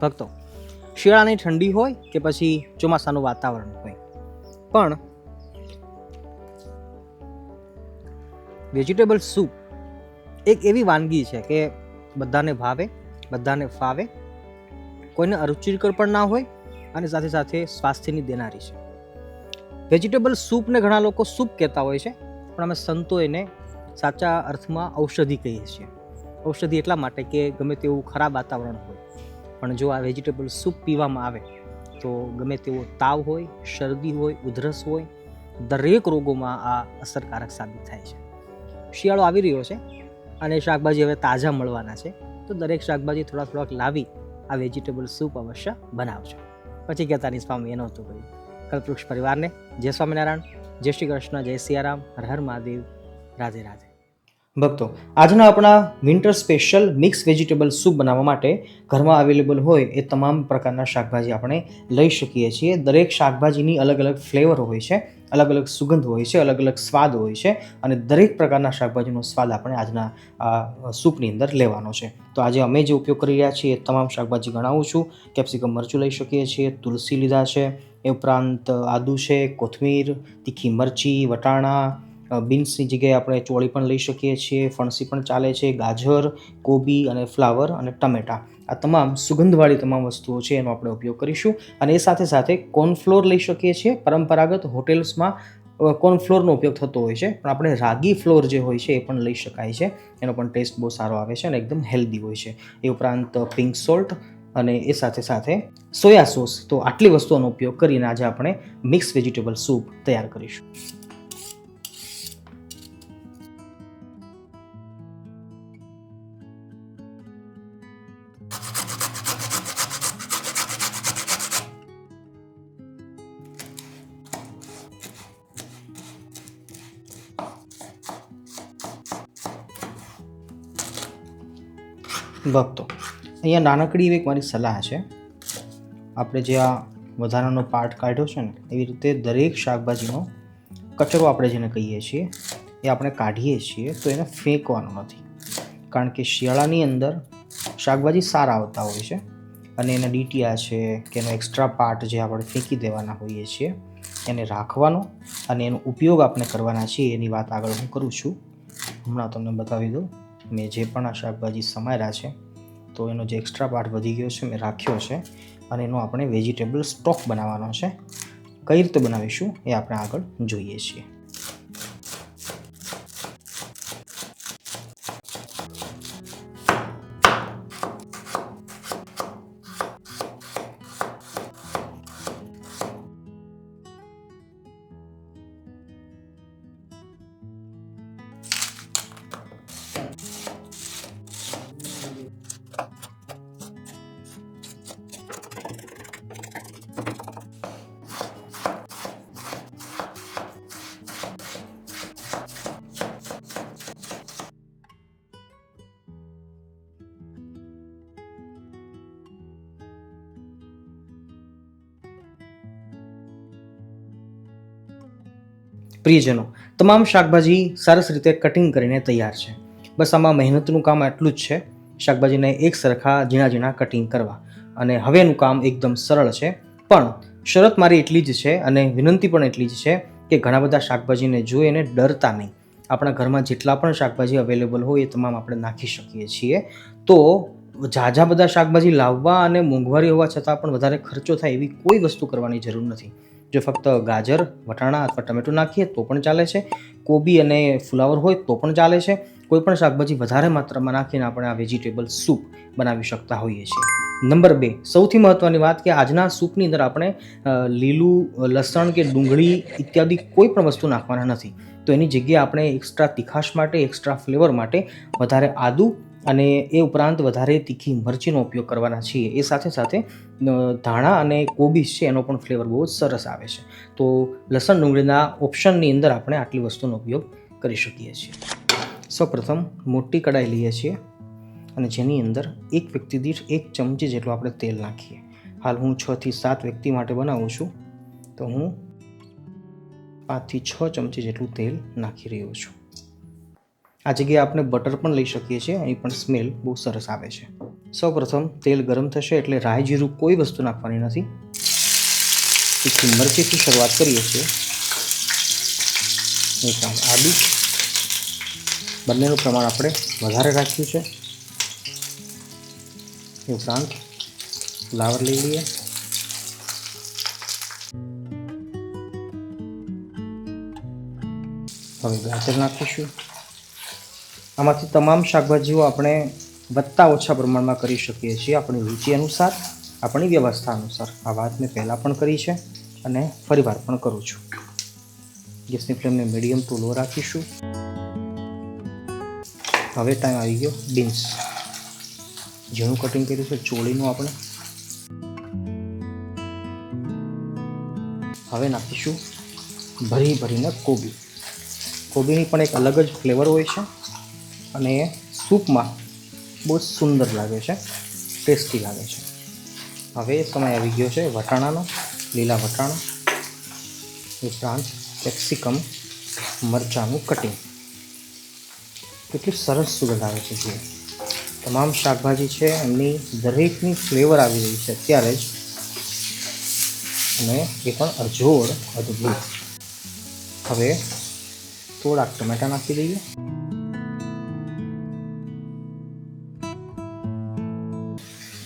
ભક્તો, શિયાળાની ઠંડી હોય કે પછી ચોમાસાનું વાતાવરણ હોય. પણ વેજીટેબલ સૂપ એક એવી વાનગી છે કે બધાને ભાવે, બધાને ફાવે, કોઈને અરુચિકર પણ ના હોય અને સાથે સાથે સ્વાસ્થ્યની દેનારી છે. વેજીટેબલ સૂપને ઘણા લોકો સૂપ કહેતા હોય છે, પણ અમે સંતો એને સાચા અર્થમાં ઔષધિ કહીએ છીએ. ઔષધિ એટલા માટે કે ગમે તેવું ખરાબ વાતાવરણ હોય. પણ જો આ વેજીટેબલ સૂપ પીવામાં આવે, તો ગમે તેવો તાવ હોય, શરદી હોય, ઉધરસ હોય, દરેક રોગોમાં આ અસરકારક સાબિત થાય છે. શિયાળો આવી રહ્યો છે અને શાકભાજી હવે તાજા મળવાના છે, તો દરેક શાકભાજી થોડા થોડાક લાવી આ વેજીટેબલ સૂપ અવશ્ય બનાવજો. પછી કહેતાની સ્વામી એનો હતું કહ્યું કલ્પવૃક્ષ પરિવારને જય સ્વામિનારાયણ, જય શ્રી કૃષ્ણ, જય સિયારામ, હર હર મહાદેવ, રાધે રાધે. ભક્તો, આજના આપણા winter special mix vegetable soup બનાવવા માટે ઘરમાં અવેલેબલ હોય એ તમામ પ્રકારના શાકભાજી આપણે લઈ શકીએ છીએ. દરેક શાકભાજીની અલગ અલગ ફ્લેવર હોય છે, અલગ અલગ સુગંધ હોય છે, અલગ અલગ સ્વાદ હોય છે અને દરેક પ્રકારના શાકભાજીનો સ્વાદ આપણે આજના સૂપની અંદર લેવાનો છે. તો આજે અમે જે ઉપયોગ કરી રહ્યા છીએ એ તમામ શાકભાજી ગણાવું છું. કેપ્સિકમ મરચું લઈ શકીએ છીએ, તુલસી લીધા છે, એ ઉપરાંત આદુ છે, કોથમીર, તીખી મરચી, વટાણા બીન્સની જગ્યાએ આપણે ચોળી પણ લઈ શકીએ છીએ, ફણસી પણ ચાલે છે, ગાજર, કોબી અને ફ્લાવર અને ટમેટા. આ તમામ સુગંધવાળી તમામ વસ્તુઓ છે, એનો આપણે ઉપયોગ કરીશું. અને એ સાથે સાથે કોર્નફ્લોર લઈ શકીએ છીએ, પરંપરાગત હોટેલ્સમાં કોર્નફ્લોરનો ઉપયોગ થતો હોય છે. પણ આપણે રાગી ફ્લોર જે હોય છે, એ પણ લઈ શકાય છે. એનો પણ ટેસ્ટ બહુ સારો આવે છે અને એકદમ હેલ્ધી હોય છે. એ ઉપરાંત પિંક સોલ્ટ અને એ સાથે સાથે સોયા સોસ. તો આટલી વસ્તુઓનો ઉપયોગ કરીને આજે આપણે મિક્સ વેજીટેબલ સૂપ તૈયાર કરીશું. ભક્તો અહીંયા નાનકડી એવી એક મારી સલાહ છે. આપણે જે આ વધારાનો પાર્ટ કાઢ્યો છે ને, એવી રીતે દરેક શાકભાજીનો કચરો આપણે જેને કહીએ છીએ, એ આપણે કાઢીએ છીએ, તો એને ફેંકવાનો નથી. કારણ કે શિયાળાની અંદર શાકભાજી સારા આવતા હોય છે અને એના ડીટીયા છે કે એનો એક્સ્ટ્રા પાર્ટ જે આપણે ફેંકી દેવાના હોઈએ છીએ, એને રાખવાનો અને એનો ઉપયોગ આપણે કરવાના છીએ એની વાત આગળ હું કરું છું. હમણાં તમને બતાવી દઉં. મેં જે પણ આ શાકભાજી સમાર્યા છે, તો એનો જે એક્સ્ટ્રા પાર્ટ વધી ગયો છે, મેં રાખ્યો છે અને એનો આપણે વેજીટેબલ સ્ટોક બનાવવાનો છે. કઈ રીતે બનાવીશું એ આપણે આગળ જોઈએ છીએ. પ્રિયજનો, તમામ શાકભાજી સરસ રીતે કટિંગ કરીને તૈયાર છે. બસ આમાં મહેનતનું કામ આટલું જ છે, શાકભાજીને એક સરખા ઝીણા ઝીણા કટિંગ કરવા. અને હવેનું કામ એકદમ સરળ છે, પણ શરત મારી એટલી જ છે અને વિનંતી પણ એટલી જ છે કે ઘણા બધા શાકભાજીને જોઈ એને ડરતા નહીં. આપણા ઘરમાં જેટલા પણ શાકભાજી અવેલેબલ હોય એ તમામ આપણે નાખી શકીએ છીએ. તો ઝાઝા બધા શાકભાજી લાવવા અને મોંઘવારી હોવા છતાં પણ વધારે ખર્ચો થાય એવી કોઈ વસ્તુ કરવાની જરૂર નથી. જો ફક્ત ગાજર, વટાણા અથવા ટમેટું નાખીએ તો પણ ચાલે છે. કોબી અને ફુલાવર હોય તો પણ ચાલે છે. કોઈ પણ શાકભાજી વધારે માત્રામાં નાખીને આપણે આ વેજીટેબલ સૂપ બનાવી શકતા હોઈએ છીએ. નંબર બે, સૌથી મહત્ત્વની વાત કે આજના સૂપની અંદર આપણે લીલું લસણ કે ડુંગળી ઇત્યાદિ કોઈ પણ વસ્તુ નાખવાના નથી. તો એની જગ્યાએ આપણે એક્સ્ટ્રા તીખાશ માટે એક્સ્ટ્રા ફ્લેવર માટે વધારે આદુ અને એ ઉપરાંત વધારે તીખી મરચીનો ઉપયોગ કરવાના છીએ. એ સાથે સાથે ધાણા અને કોબીજ છે એનો પણ ફ્લેવર બહુ જ સરસ આવે છે. તો લસણ ડુંગળીના ઓપ્શનની અંદર આપણે આટલી વસ્તુનો ઉપયોગ કરી શકીએ છીએ. સૌપ્રથમ મોટી કડાઈ લઈએ છીએ અને જેની અંદર એક વ્યક્તિ દીઠ એક ચમચી જેટલું આપણે તેલ નાખીએ. હાલ હું છથી સાત વ્યક્તિ માટે બનાવું છું. તો હું પાંચથી છ ચમચી જેટલું તેલ નાખી રહ્યો છું. આ જગ્યાએ આપણે બટર પણ લઈ શકીએ છીએ. અહીં પણ સ્મેલ બહુ સરસ આવે છે. સૌપ્રથમ તેલ ગરમ થશે એટલે રાઈ જીરું કોઈ વસ્તુ નાખવાની નથી. તીખી મરચીથી શરૂઆત કરીએ છીએ. આદુ. બંનેનું પ્રમાણ આપણે વધારે રાખ્યું છે એ ઉપરાંત ફ્લાવર લઈ લઈએ. હવે ગાજર નાખીશું. આમાંથી તમામ શાકભાજીઓ આપણે વધતા ઓછા પ્રમાણમાં કરી શકીએ છીએ. આપણી રુચિ અનુસાર, આપણી વ્યવસ્થા અનુસાર. આ વાત મેં પહેલાં પણ કરી છે અને ફરીવાર પણ કરું છું. ગેસની ફ્લેમને મીડિયમ ટુ લો રાખીશું. હવે ટાઈમ આવી ગયો બીન્સ. ઝીણું કટિંગ કર્યું છે ચોળીનું આપણે. હવે નાખીશું ભરી ભરીને કોબી. કોબીની પણ એક અલગ જ ફ્લેવર હોય છે. અને એ સૂપમાં બહુ જ સુંદર લાગે છે, ટેસ્ટી લાગે છે. હવે સમય આવી ગયો છે વટાણાનો, લીલા વટાણા ઉપરાંત કેપ્સિકમ મરચાંનું કટિંગ. કેટલી સરસ સુગંધ આવે છે જે તમામ શાકભાજી છે, એમની દરેકની ફ્લેવર આવી રહી છે અત્યારે જ. અને એ પણ અજોડ અદભુત. હવે થોડાક ટમેટા નાખી દઈએ.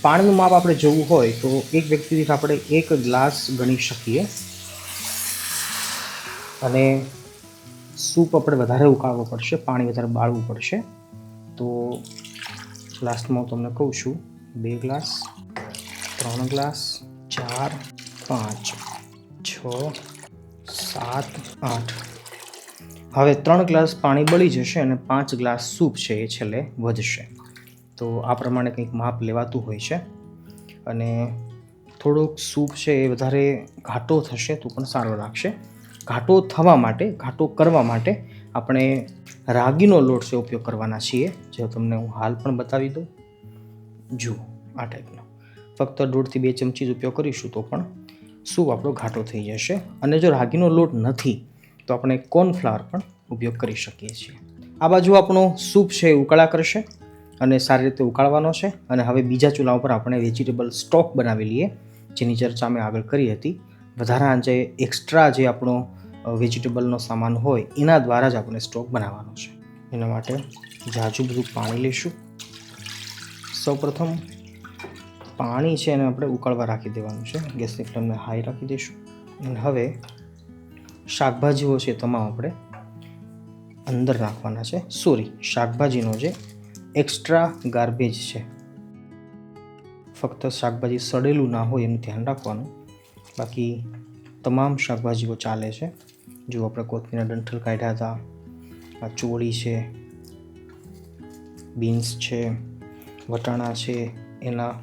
પાણીનું માપ આપણે જોવું હોય તો એક વ્યક્તિ દીઠ આપણે એક ગ્લાસ ગણી શકીએ. અને સૂપ આપણે વધારે ઉકાળવો પડશે, પાણી વધારે બાળવું પડશે. તો લાસ્ટમાં હું તમને કહું છું, બે ગ્લાસ, ત્રણ ગ્લાસ, ચાર, પાંચ, છ, સાત, આઠ. હવે ત્રણ ગ્લાસ પાણી બળી જશે અને પાંચ ગ્લાસ સૂપ છે એ છેલ્લે વધશે. તો આ પ્રમાણે કંઈક માપ લેવાતું હોય છે. અને થોડોક સૂપ છે એ વધારે ઘાટો થશે તો પણ સારો લાગશે. ઘાટો થવા માટે, ઘાટો કરવા માટે આપણે રાગીનો લોટ છે ઉપયોગ કરવાના છીએ. જે તમને હું હાલ પણ બતાવી દઉં. જુઓ, આ ટાઈપનો ફક્ત દોઢથી બે ચમચી જ ઉપયોગ કરીશું તો પણ સૂપ આપણો ઘાટો થઈ જશે. અને જો રાગીનો લોટ નથી, તો આપણે કોર્નફ્લાવર પણ ઉપયોગ કરી શકીએ છીએ. આ બાજુ આપણો સૂપ છે એ ઉકળા કરશે. અને સારી રીતે ઉકાળવાનો છે. અને હવે બીજા ચૂલા ઉપર આપણે વેજીટેબલ સ્ટોક બનાવી લઈએ, જેની ચર્ચા મેં આગળ કરી હતી. વધારા જે એક્સ્ટ્રા જે આપણો વેજીટેબલનો સામાન હોય, એના દ્વારા જ આપણે સ્ટોક બનાવવાનો છે. એના માટે જાજુ બધું પાણી લઈશું. સૌપ્રથમ પાણી છે એને આપણે ઉકળવા રાખી દેવાનું છે. ગેસની ફ્લેમને હાઈ રાખી દઈશું. અને હવે શાકભાજીઓ છે તમામ આપણે અંદર નાખવાના છે. સોરી શાકભાજીનો જે એક્સ્ટ્રા ગાર્બેજ છે. ફક્ત શાકભાજી સડેલું ના હોય એનું ધ્યાન રાખવાનું. બાકી તમામ શાકભાજીઓ ચાલે છે. જો આપણે કોથમીરના ડંઠલ કાઢ્યા હતા, આ ચોળી છે બીન્સ છે, વટાણા છે, એના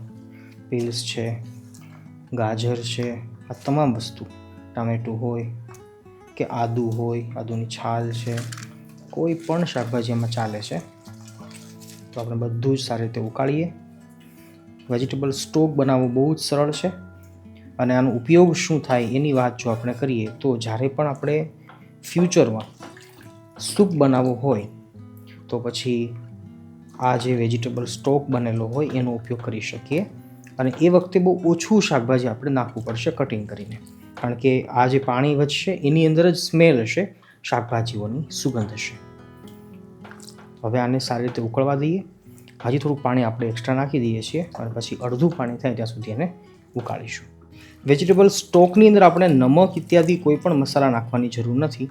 પીલ્સ છે, ગાજર છે, આ તમામ વસ્તુ, ટામેટું હોય કે આદુ હોય, આદુની છાલ છે, કોઈ પણ શાકભાજી એમાં ચાલે છે. તો આપણે બધું જ સારી રીતે ઉકાળીએ. વેજીટેબલ સ્ટોક બનાવવો બહુ જ સરળ છે અને આનો ઉપયોગ શું થાય એની વાત જો આપણે કરીએ તો જ્યારે પણ આપણે ફ્યુચરમાં સૂપ બનાવવો હોય તો પછી આ જે વેજીટેબલ સ્ટોક બનેલો હોય એનો ઉપયોગ કરી શકીએ અને એ વખતે બહુ ઓછું શાકભાજી આપણે નાખવું પડશે કટિંગ કરીને. કારણ કે આ જે પાણી વધશે એની અંદર જ સ્મેલ હશે, શાકભાજીઓની સુગંધ હશે. હવે આને સારી રીતે ઉકળવા દઈએ. હજી થોડું પાણી આપણે એક્સ્ટ્રા નાખી દઈએ છીએ અને પછી અડધું પાણી થાય ત્યાં સુધી એને ઉકાળીશું. વેજીટેબલ સ્ટોકની અંદર આપણે નમક ઇત્યાદિ કોઈ પણ મસાલા નાખવાની જરૂર નથી.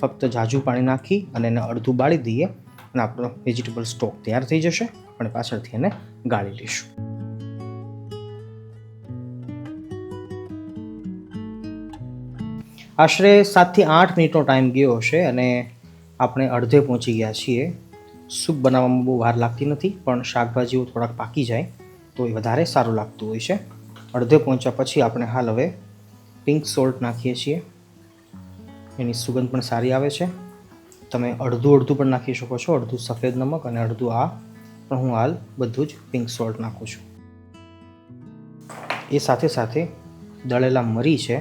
ફક્ત જાજુ પાણી નાખી અને એને અડધું બાળી દઈએ અને આપણો વેજીટેબલ સ્ટોક તૈયાર થઈ જશે અને પાછળથી એને ગાળી લઈશું. આશરે સાતથી આઠ મિનિટનો ટાઈમ ગયો હશે અને આપણે અડધે પહોંચી ગયા છીએ. સૂપ બનાવવામાં બહુ વાર લાગતી નથી, પણ શાકભાજીઓ થોડાક પાકી જાય તો એ વધારે સારું લાગતું હોય છે. અડધે પહોંચ્યા પછી આપણે હાલ હવે પિંક સોલ્ટ નાખીએ છીએ. એની સુગંધ પણ સારી આવે છે. તમે અડધું અડધું પણ નાખી શકો છો, અડધું સફેદ નમક અને અડધું આ. પણ હું હાલ બધું જ પિંક સોલ્ટ નાખું છું. એ સાથે સાથે દળેલા મરી છે,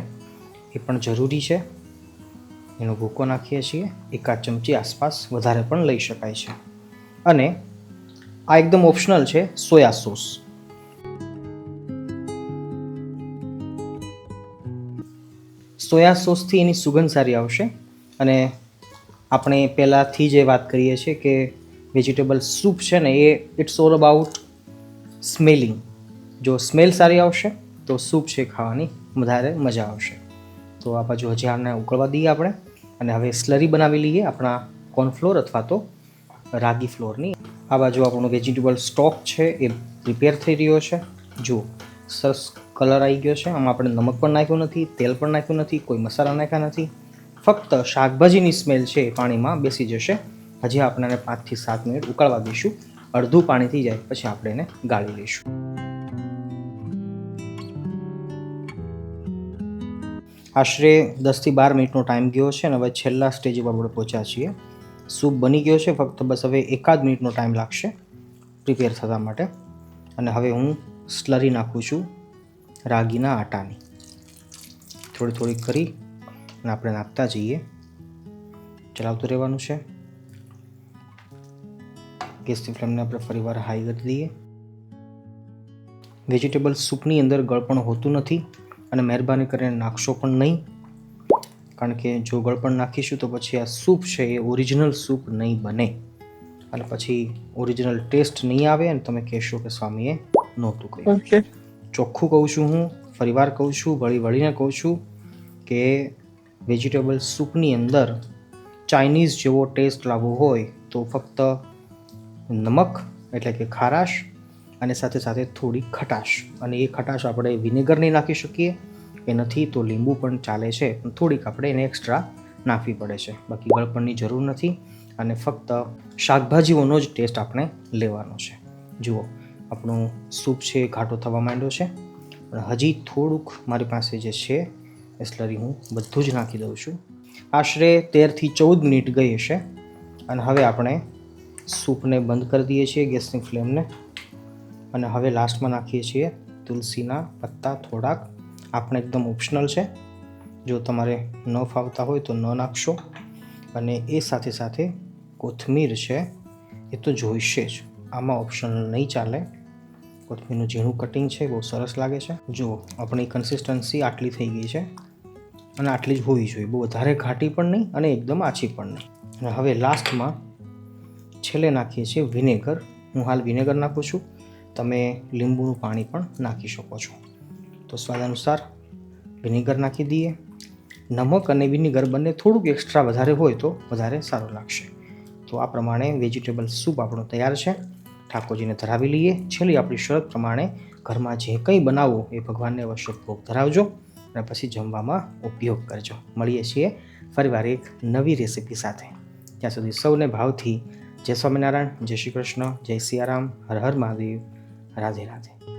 એ પણ જરૂરી છે. એનો ભૂકો નાખીએ છીએ. એકાદ ચમચી આસપાસ વધારે પણ લઈ શકાય છે. અને આ એકદમ ઓપ્શનલ છે સોયા સોસ. સોયા સોસથી એની સુગંધ સારી આવશે અને આપણે પહેલાંથી જે વાત કરીએ છીએ કે વેજીટેબલ સૂપ છે ને એ ઇટ્સ ઓલ અબાઉટ સ્મેલિંગ જો સ્મેલ સારી આવશે, તો સૂપ છે ખાવાની વધારે મજા આવશે. તો આ બાજુ હજી આને ઉકળવા દઈએ આપણે અને હવે સ્લરી બનાવી લઈએ આપણા કોર્નફ્લોર અથવા તો રાગી ફ્લોરની આ બાજુ આપણો વેજીટેબલ સ્ટોક છે, એ પ્રિપેર થઈ રહ્યો છે. જુઓ, સરસ કલર આવી ગયો છે. આમાં આપણે નમક પણ નાખ્યું નથી, તેલ પણ નાખ્યું નથી, કોઈ મસાલા નાખ્યા નથી. ફક્ત શાકભાજીની સ્મેલ છે એ પાણીમાં બેસી જશે. હજી આપણે પાંચથી સાત મિનિટ ઉકાળવા દઈશું. અડધું પાણી થઈ જાય, પછી આપણે એને ગાળી લઈશું. આશરે દસથી બાર મિનિટનો ટાઈમ ગયો છે અને હવે છેલ્લા સ્ટેજ ઉપર આપણે પહોંચ્યા છીએ. સૂપ બની ગયો છે. ફક્ત બસ હવે એકાદ મિનિટનો ટાઈમ લાગશે પ્રિપેર થવા માટે. અને હવે હું સ્લરી નાખું છું રાગીના આટાની. થોડી થોડી કરી અને આપણે નાખતા જઈએ. ચલાવતું રહેવાનું છે. ગેસની ફ્લેમને આપણે ફરીવાર હાઈ કરી દઈએ. વેજીટેબલ સૂપની અંદર ગળપણ હોતું નથી અને મહેરબાની કરીને નાખશો પણ નહીં. કારણ કે જો ગળપણ નાખીશું તો પછી આ સૂપ છે એ ઓરિજિનલ સૂપ નહીં બને. અને પછી ઓરિજિનલ ટેસ્ટ નહીં આવે અને તમે કહેશો કે સ્વામીએ નહોતું કહ્યું ચોખ્ખું કહું છું હું ફરીવાર કહું છું વળી વળીને કહું છું કે વેજીટેબલ સૂપની અંદર ચાઇનીઝ જેવો ટેસ્ટ લાવવો હોય તો ફક્ત નમક એટલે કે ખારાશ અને સાથે સાથે થોડી ખટાશ. અને એ ખટાશ આપણે વિનેગર નહીં નાખી શકીએ. એ નથી તો લીંબુ પણ ચાલે છે. થોડીક આપણે એને એક્સ્ટ્રા નાખવી પડે છે. બાકી ગળપણની જરૂર નથી અને ફક્ત શાકભાજીઓનો જ ટેસ્ટ આપણે લેવાનો છે. જુઓ, આપણું સૂપ છે ઘાટો થવા માંડ્યો છે. પણ હજી થોડુંક મારી પાસે જે છે એ સ્લરી હું બધું જ નાખી દઉં છું. આશરે તેરથી ચૌદ મિનિટ ગઈ હશે અને હવે આપણે સૂપને બંધ કરી દઈએ છીએ ગેસની ફ્લેમને. અને હવે લાસ્ટમાં નાખીએ છીએ તુલસીના પત્તા થોડાક આપણે એકદમ ઓપ્શનલ છે. જો તમારે ન ફાવતા હોય તો ન નાખશો. અને એ સાથે સાથે કોથમીર છે, એ તો જોઈશે જ. આમાં ઓપ્શનલ નહીં ચાલે. કોથમીરનું ઝીણું કટિંગ છે, બહુ સરસ લાગે છે. જો આપણી કન્સિસ્ટન્સી આટલી થઈ ગઈ છે, અને આટલી જ હોવી જોઈએ. બહુ વધારે ઘાટી પણ નહીં અને એકદમ આછી પણ નહીં. અને હવે લાસ્ટમાં છેલ્લે નાખીએ છીએ વિનેગર હું હાલ વિનેગર નાખું છું. તમે લીંબુનું પાણી પણ નાખી શકો છો. તો સ્વાદ અનુસાર વિનેગર નાખી દઈએ. નમક અને વિનેગર બંને થોડુંક એક્સ્ટ્રા વધારે હોય તો વધારે સારું લાગશે. તો આ પ્રમાણે વેજીટેબલ સૂપ આપણો તૈયાર છે. ઠાકોરજીને ધરાવી લઈએ. છેલ્લી આપણી શરત પ્રમાણે ઘરમાં જે કંઈ બનાવો એ ભગવાનને અવશ્ય ભોગ ધરાવજો અને પછી જમવામાં ઉપયોગ કરજો. મળીએ છીએ ફરીવાર એક નવી રેસીપી સાથે. ત્યાં સુધી સૌને ભાવથી જય સ્વામિનારાયણ, જય શ્રી કૃષ્ણ, જય સિયારામ, હર હર મહાદેવ. રાધે રાધે.